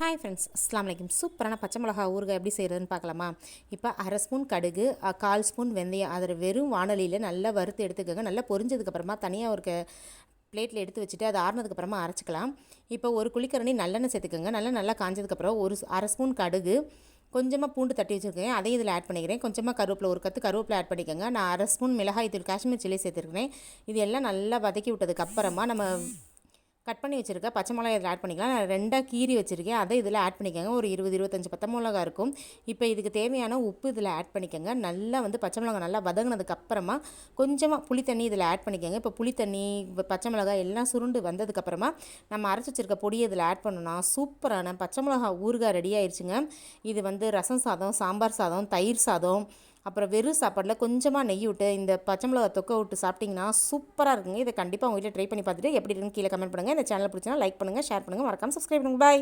Hi friends அஸ்லாம் வலைக்கம் சூப்பரான பச்சை மிளகா ஊறுகாய் எப்படி செய்கிறதுன்னு பார்க்கலாமா? இப்போ அரை ஸ்பூன் கடுகு கால் ஸ்பூன் வெந்தயம் அதில் வெறும் வானலியில் நல்லா வறுத்து எடுத்துக்கோங்க. நல்லா பொரிஞ்சதுக்கப்புறமா தனியாக ஒரு பிளேட்டில் எடுத்து வச்சுட்டு அது ஆறுனதுக்கப்புறமா அரைச்சிக்கலாம். இப்போ ஒரு குளிக்கரணி நல்லெண்ணெய் சேர்த்துக்கோங்க. நல்லா நல்லா காஞ்சதுக்கப்புறம் ஒரு அரை ஸ்பூன் கடுகு கொஞ்சமாக பூண்டு தட்டி வச்சுருக்கேன். அதையும் இதில் ஆட் பண்ணிக்கிறேன். கொஞ்சமாக கருவேப்பிலை ஒரு கற்று கருவேப்பிலை ஆட் பண்ணிக்கோங்க. நான் அரை ஸ்பூன் மிளகாய் தூள் காஷ்மீர் சில்லி சேர்த்துருக்கேன் இது எல்லாம் நல்லா வதக்கி விட்டதுக்கப்புறமா நம்ம கட் பண்ணி வச்சுருக்க. பச்சை மிளகாய் இதில் ஆட் பண்ணிக்கலாம். நான் ரெண்டாக கீறி வச்சுருக்கேன். அதை இதில் ஆட் பண்ணிக்கோங்க. ஒரு இருபது இருபத்தஞ்சி பச்சை மிளகா இருக்கும். இப்போ இதுக்கு தேவையான உப்பு இதில் ஆட் பண்ணிக்கோங்க. நல்லா வந்து பச்சை மிளகாய் நல்லா வதங்கினதுக்கு அப்புறமா கொஞ்சமாக புளி தண்ணி இதில் ஆட் பண்ணிக்கோங்க. இப்போ புளி தண்ணி பச்சை மிளகாய் எல்லாம் சுருண்டு வந்ததுக்கப்புறமா நம்ம அரைச்சி வச்சிருக்க பொடியை இதில் ஆட் பண்ணோன்னா சூப்பரான பச்சை மிளகா ஊறுகாய் ரெடி ஆயிடுச்சுங்க இது வந்து ரசம் சாதம் சாம்பார் சாதம் தயிர் சாதம் அப்புறம் வெறும் சாப்பாட்டில் கொஞ்சமாக நெய் விட்டு இந்த பச்சை மிளகா தொக்க விட்டு சாப்பிட்டிங்கன்னா சூப்பராக இருக்குங்க. இதை கண்டிப்பாக உங்கள் வீட்டில் ட்ரை பண்ணி பார்த்துட்டு எப்படி இருக்குன்னு கீழே கமெண்ட் பண்ணுங்கள் இந்த சேனல் பிடிச்சினா லைக் பண்ணுங்கள் ஷேர் பண்ணுங்கள் மறக்காமல் சப்ஸ்கிரைப் பண்ணுங்கள் பாய்